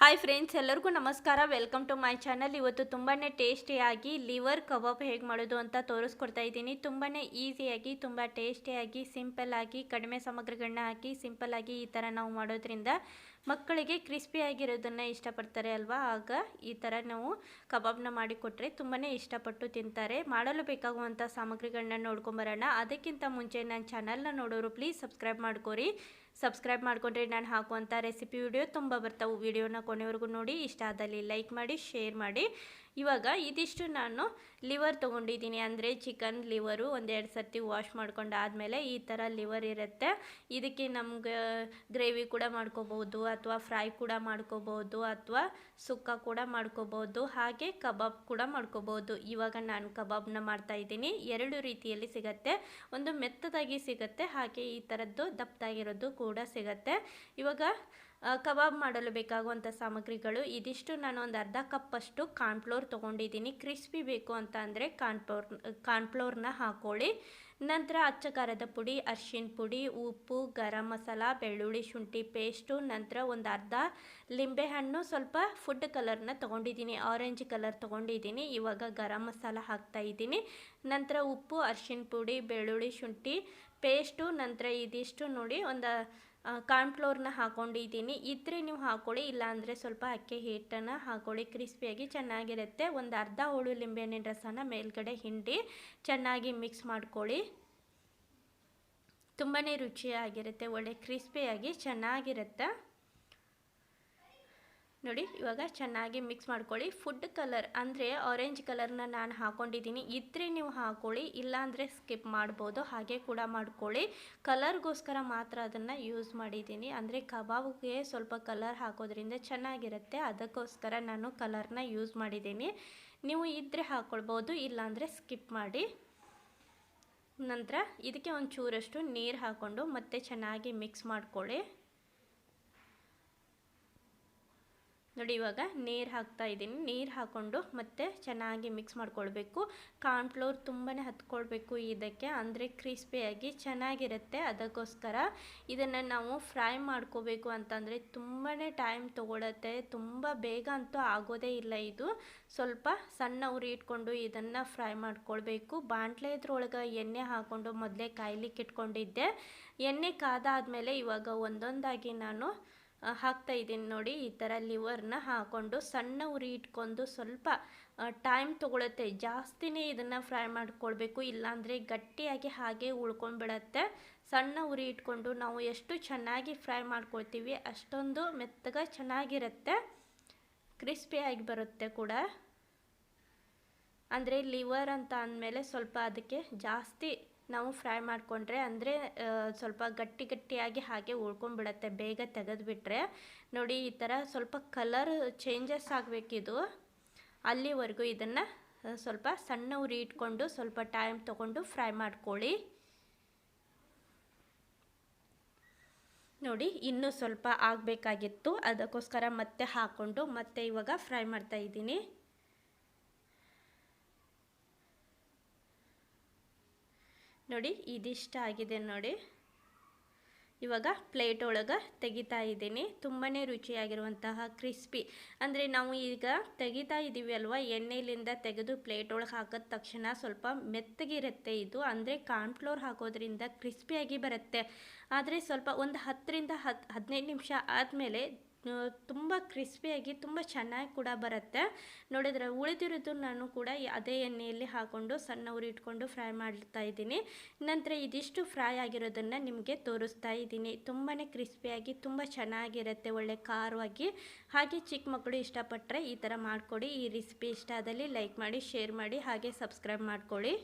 Hi friends ಎಲ್ಲರಿಗೂ ನಮಸ್ಕಾರ. Welcome to my channel ಇವತ್ತು ತುಂಬಾ ಟೇಸ್ಟಿಯಾಗಿ ಲಿವರ್ ಕಬಾಬ್ ಹೇಗೆ ಮಾಡೋದು ಅಂತ ತೋರಿಸ್ಕೊಡ್ತಾ ಇದ್ದೀನಿ. ತುಂಬಾ ಈಸಿಯಾಗಿ, ತುಂಬ ಟೇಸ್ಟಿಯಾಗಿ, ಸಿಂಪಲ್ಲಾಗಿ, ಕಡಿಮೆ ಸಾಮಗ್ರಿಗಳನ್ನ ಹಾಕಿ ಸಿಂಪಲ್ಲಾಗಿ ಈ ಥರ ನಾವು ಮಾಡೋದ್ರಿಂದ ಮಕ್ಕಳಿಗೆ ಕ್ರಿಸ್ಪಿಯಾಗಿರೋದನ್ನು ಇಷ್ಟಪಡ್ತಾರೆ ಅಲ್ವಾ? ಆಗ ಈ ಥರ ನಾವು ಕಬಾಬ್ನ ಮಾಡಿಕೊಟ್ರೆ ತುಂಬಾ ಇಷ್ಟಪಟ್ಟು ತಿಂತಾರೆ. ಮಾಡಲು ಬೇಕಾಗುವಂಥ ಸಾಮಗ್ರಿಗಳನ್ನ ನೋಡ್ಕೊಂಬರೋಣ ಅದಕ್ಕಿಂತ ಮುಂಚೆ ನನ್ನ ಚಾನಲ್ನ ನೋಡೋರು ಪ್ಲೀಸ್ ಸಬ್ಸ್ಕ್ರೈಬ್ ಮಾಡ್ಕೊರಿ. ಸಬ್ಸ್ಕ್ರೈಬ್ ಮಾಡಿಕೊಂಡ್ರೆ ನಾನು ಹಾಕುವಂಥ ರೆಸಿಪಿ ವಿಡಿಯೋ ತುಂಬ ಬರ್ತಾವೆ. ವಿಡಿಯೋನ ಕೊನೆವರೆಗೂ ನೋಡಿ. ಇಷ್ಟ ಆದಲ್ಲಿ ಲೈಕ್ ಮಾಡಿ ಶೇರ್ ಮಾಡಿ. ಇವಾಗ ಇದಿಷ್ಟು ನಾನು ಲಿವರ್ ತೊಗೊಂಡಿದ್ದೀನಿ. ಅಂದರೆ ಚಿಕನ್ ಲಿವರು ಒಂದೆರಡು ಸರ್ತಿ ವಾಶ್ ಮಾಡ್ಕೊಂಡು ಆದಮೇಲೆ ಈ ಥರ ಲಿವರ್ ಇರುತ್ತೆ. ಇದಕ್ಕೆ ನಮ್ಗೆ ಗ್ರೇವಿ ಕೂಡ ಮಾಡ್ಕೋಬೋದು. ಅಥವಾ ಫ್ರೈ ಕೂಡ ಮಾಡ್ಕೋಬೋದು ಅಥವಾ ಸುಕ್ಕ ಕೂಡ ಮಾಡ್ಕೋಬೋದು, ಹಾಗೆ ಕಬಾಬ್ ಕೂಡ ಮಾಡ್ಕೋಬೋದು. ಇವಾಗ ನಾನು ಕಬಾಬ್ನ ಮಾಡ್ತಾ ಇದ್ದೀನಿ. ಎರಡು ರೀತಿಯಲ್ಲಿ ಸಿಗತ್ತೆ. ಒಂದು ಮೆತ್ತದಾಗಿ ಸಿಗತ್ತೆ, ಹಾಗೆ ಈ ಥರದ್ದು ದಪ್ಪದಾಗಿರೋದು ಕೂಡ ಸಿಗತ್ತೆ. ಇವಾಗ ಕಬಾಬ್ ಮಾಡಲು ಬೇಕಾಗುವಂಥ ಸಾಮಗ್ರಿಗಳು. ಇದಿಷ್ಟು ನಾನು ಒಂದು ಅರ್ಧ ಕಪ್ಪಷ್ಟು ಕಾರ್ನ್ಫ್ಲೋರ್ ತೊಗೊಂಡಿದ್ದೀನಿ. ಕ್ರಿಸ್ಪಿ ಬೇಕು ಅಂತ ಅಂದರೆ ಕಾರ್ನ್ಫ್ಲೋರ್, ಕಾರ್ನ್ಫ್ಲೋರ್ನ ಹಾಕ್ಕೊಳ್ಳಿ ನಂತರ ಅಚ್ಚ ಖಾರದ ಪುಡಿ, ಅರ್ಶಿನ ಪುಡಿ, ಉಪ್ಪು, ಗರಂ ಮಸಾಲ, ಬೆಳ್ಳುಳ್ಳಿ ಶುಂಠಿ ಪೇಸ್ಟು, ನಂತರ ಒಂದು ಅರ್ಧ ಲಿಂಬೆಹಣ್ಣು ಸ್ವಲ್ಪ ಫುಡ್ ಕಲರ್ನ ತೊಗೊಂಡಿದ್ದೀನಿ. ಆರೆಂಜ್ ಕಲರ್ ತೊಗೊಂಡಿದ್ದೀನಿ. ಇವಾಗ ಗರಂ ಮಸಾಲ ಹಾಕ್ತಾ ಇದ್ದೀನಿ. ನಂತರ ಉಪ್ಪು, ಅರ್ಶಿನ ಪುಡಿ, ಬೆಳ್ಳುಳ್ಳಿ ಶುಂಠಿ ಪೇಸ್ಟು, ನಂತರ ಇದಿಷ್ಟು ನೋಡಿ ಒಂದು ಕಾರ್ನ್ಫ್ಲೋರ್ನ ಹಾಕ್ಕೊಂಡಿದ್ದೀನಿ ಇದ್ರೆ ನೀವು ಹಾಕೊಳ್ಳಿ, ಇಲ್ಲಾಂದರೆ ಸ್ವಲ್ಪ ಅಕ್ಕಿ ಹಿಟ್ಟನ್ನು ಹಾಕೊಳ್ಳಿ. ಕ್ರಿಸ್ಪಿಯಾಗಿ ಚೆನ್ನಾಗಿರುತ್ತೆ. ಒಂದು ಅರ್ಧ ಹೋಳು ಲಿಂಬೆಹಣ್ಣಿನ ರಸನ ಮೇಲ್ಗಡೆ ಹಿಂಡಿ ಚೆನ್ನಾಗಿ ಮಿಕ್ಸ್ ಮಾಡ್ಕೊಳ್ಳಿ. ತುಂಬಾ ರುಚಿಯಾಗಿರುತ್ತೆ, ಒಳ್ಳೆ ಕ್ರಿಸ್ಪಿಯಾಗಿ ಚೆನ್ನಾಗಿರುತ್ತೆ. ನೋಡಿ, ಇವಾಗ ಚೆನ್ನಾಗಿ ಮಿಕ್ಸ್ ಮಾಡ್ಕೊಳ್ಳಿ. ಫುಡ್ ಕಲರ್ ಅಂದರೆ ಆರೆಂಜ್ ಕಲರ್ನ ನಾನು ಹಾಕೊಂಡಿದ್ದೀನಿ. ಇದ್ರೆ ನೀವು ಹಾಕೊಳ್ಳಿ, ಇಲ್ಲಾಂದರೆ ಸ್ಕಿಪ್ ಮಾಡ್ಬೋದು. ಹಾಗೆ ಕೂಡ ಮಾಡ್ಕೊಳ್ಳಿ. ಕಲರ್ಗೋಸ್ಕರ ಮಾತ್ರ ಅದನ್ನು ಯೂಸ್ ಮಾಡಿದ್ದೀನಿ. ಅಂದರೆ ಕಬಾಬ್ಗೆ ಸ್ವಲ್ಪ ಕಲರ್ ಹಾಕೋದ್ರಿಂದ ಚೆನ್ನಾಗಿರುತ್ತೆ. ಅದಕ್ಕೋಸ್ಕರ ನಾನು ಕಲರ್ನ ಯೂಸ್ ಮಾಡಿದ್ದೀನಿ. ನೀವು ಇದ್ರೆ ಹಾಕ್ಕೊಳ್ಬೋದು ಇಲ್ಲಾಂದರೆ ಸ್ಕಿಪ್ ಮಾಡಿ. ನಂತರ ಇದಕ್ಕೆ ಒಂದು ಚೂರಷ್ಟು ನೀರು ಹಾಕ್ಕೊಂಡು ಮತ್ತೆ ಚೆನ್ನಾಗಿ ಮಿಕ್ಸ್ ಮಾಡ್ಕೊಳ್ಳಿ. ನೋಡಿ ಇವಾಗ ನೀರು ಹಾಕ್ತಾ ಇದ್ದೀನಿ. ನೀರು ಹಾಕ್ಕೊಂಡು ಮತ್ತೆ ಚೆನ್ನಾಗಿ ಮಿಕ್ಸ್ ಮಾಡ್ಕೊಳ್ಬೇಕು. ಕಾರ್ನ್ಫ್ಲೋರ್ ತುಂಬಾ ಹತ್ಕೊಳ್ಬೇಕು ಇದಕ್ಕೆ. ಅಂದರೆ ಕ್ರಿಸ್ಪಿಯಾಗಿ ಚೆನ್ನಾಗಿರುತ್ತೆ ಅದಕ್ಕೋಸ್ಕರ. ಇದನ್ನು ನಾವು ಫ್ರೈ ಮಾಡ್ಕೋಬೇಕು ಅಂತಂದರೆ ತುಂಬಾ ಟೈಮ್ ತೊಗೊಳತ್ತೆ. ತುಂಬ ಬೇಗ ಅಂತೂ ಆಗೋದೇ ಇಲ್ಲ ಇದು. ಸ್ವಲ್ಪ ಸಣ್ಣ ಉರಿ ಇಟ್ಕೊಂಡು ಇದನ್ನು ಫ್ರೈ ಮಾಡ್ಕೊಳ್ಬೇಕು. ಬಾಣಲೆ ಇದ್ರೊಳಗೆ ಎಣ್ಣೆ ಹಾಕ್ಕೊಂಡು ಮೊದಲೇ ಕಾಯ್ಲಿಕ್ಕೆ ಇಟ್ಕೊಂಡಿದ್ದೆ. ಎಣ್ಣೆ ಕಾದಾದಮೇಲೆ ಇವಾಗ ಒಂದೊಂದಾಗಿ ನಾನು ಹಾಕ್ತಾ ಇದ್ದೀನಿ ನೋಡಿ, ಈ ಥರ ಲಿವರ್ನ ಹಾಕ್ಕೊಂಡು ಸಣ್ಣ ಉರಿ ಇಟ್ಕೊಂಡು ಸ್ವಲ್ಪ ಟೈಮ್ ತೊಗೊಳುತ್ತೆ. ಜಾಸ್ತಿನೇ ಇದನ್ನು ಫ್ರೈ ಮಾಡಿಕೊಳ್ಬೇಕು. ಇಲ್ಲಾಂದರೆ ಗಟ್ಟಿಯಾಗಿ ಹಾಗೆ ಉಳ್ಕೊಂಡ್ಬಿಡತ್ತೆ. ಸಣ್ಣ ಉರಿ ಇಟ್ಕೊಂಡು ನಾವು ಎಷ್ಟು ಚೆನ್ನಾಗಿ ಫ್ರೈ ಮಾಡ್ಕೊಳ್ತೀವಿ, ಅಷ್ಟೊಂದು ಮೆತ್ತಗೆ ಚೆನ್ನಾಗಿರುತ್ತೆ. ಕ್ರಿಸ್ಪಿಯಾಗಿ ಬರುತ್ತೆ ಕೂಡ. ಅಂದರೆ ಲಿವರ್ ಅಂತ ಅಂದಮೇಲೆ ಸ್ವಲ್ಪ ಅದಕ್ಕೆ ಜಾಸ್ತಿ ನಾವು ಫ್ರೈ ಮಾಡಿಕೊಂಡ್ರೆ ಅಂದರೆ ಸ್ವಲ್ಪ ಗಟ್ಟಿ ಗಟ್ಟಿಯಾಗಿ ಹಾಗೆ ಉಳ್ಕೊಂಡ್ಬಿಡತ್ತೆ. ಬೇಗ ತೆಗೆದುಬಿಟ್ರೆ. ನೋಡಿ, ಈ ಥರ ಸ್ವಲ್ಪ ಕಲರ್ ಚೇಂಜಸ್ ಆಗಬೇಕಿದು. ಅಲ್ಲಿವರೆಗೂ ಇದನ್ನು ಸ್ವಲ್ಪ ಸಣ್ಣ ಉರಿ ಇಟ್ಕೊಂಡು ಸ್ವಲ್ಪ ಟೈಮ್ ತೊಗೊಂಡು ಫ್ರೈ ಮಾಡ್ಕೊಳ್ಳಿ. ನೋಡಿ, ಇನ್ನೂ ಸ್ವಲ್ಪ ಆಗಬೇಕಾಗಿತ್ತು. ಅದಕ್ಕೋಸ್ಕರ ಮತ್ತೆ ಹಾಕ್ಕೊಂಡು ಮತ್ತೆ ಇವಾಗ ಫ್ರೈ ಮಾಡ್ತಾ ಇದ್ದೀನಿ. ನೋಡಿ, ಇದಿಷ್ಟ ಆಗಿದೆ ನೋಡಿ. ಇವಾಗ ಪ್ಲೇಟ್ ಒಳಗೆ ತೆಗಿತಾ ಇದ್ದೀನಿ. ತುಂಬಾ ರುಚಿಯಾಗಿರುವಂತಹ ಕ್ರಿಸ್ಪಿ. ಅಂದರೆ ನಾವು ಈಗ ತೆಗಿತಾ ಇದ್ದೀವಿ ಅಲ್ವಾ? ಎಣ್ಣೆಯಿಂದ ತೆಗೆದು ಪ್ಲೇಟ್ ಒಳಗೆ ಹಾಕಿದ ತಕ್ಷಣ ಸ್ವಲ್ಪ ಮೆತ್ತಗಿರುತ್ತೆ ಇದು. ಅಂದರೆ ಕಾರ್ನ್ಫ್ಲೋರ್ ಹಾಕೋದ್ರಿಂದ ಕ್ರಿಸ್ಪಿಯಾಗಿ ಬರುತ್ತೆ. ಆದರೆ ಸ್ವಲ್ಪ ಒಂದು ಹತ್ತರಿಂದ ಹತ್ತು ಹದಿನೈದು ನಿಮಿಷ ಆದಮೇಲೆ ತುಂಬ ಕ್ರಿಸ್ಪಿಯಾಗಿ ತುಂಬ ಚೆನ್ನಾಗಿ ಕೂಡ ಬರುತ್ತೆ. ನೋಡಿದ್ರೆ ಉಳಿದಿರೋದು ನಾನು ಕೂಡ ಅದೇ ಎಣ್ಣೆಯಲ್ಲಿ ಹಾಕ್ಕೊಂಡು ಸಣ್ಣ ಉರಿ ಇಟ್ಕೊಂಡು ಫ್ರೈ ಮಾಡ್ತಾ ಇದ್ದೀನಿ. ನಂತರ ಇದಿಷ್ಟು ಫ್ರೈ ಆಗಿರೋದನ್ನು ನಿಮಗೆ ತೋರಿಸ್ತಾ ಇದ್ದೀನಿ. ತುಂಬಾ ಕ್ರಿಸ್ಪಿಯಾಗಿ ತುಂಬ ಚೆನ್ನಾಗಿರುತ್ತೆ, ಒಳ್ಳೆ ಖಾರವಾಗಿ. ಹಾಗೆ ಚಿಕ್ಕ ಮಕ್ಕಳು ಇಷ್ಟಪಟ್ಟರೆ ಈ ಥರ ಮಾಡಿಕೊಡಿ. ಈ ರೆಸಿಪಿ ಇಷ್ಟ ಆದಲ್ಲಿ ಲೈಕ್ ಮಾಡಿ ಶೇರ್ ಮಾಡಿ, ಹಾಗೆ ಸಬ್ಸ್ಕ್ರೈಬ್ ಮಾಡ್ಕೊಳ್ಳಿ.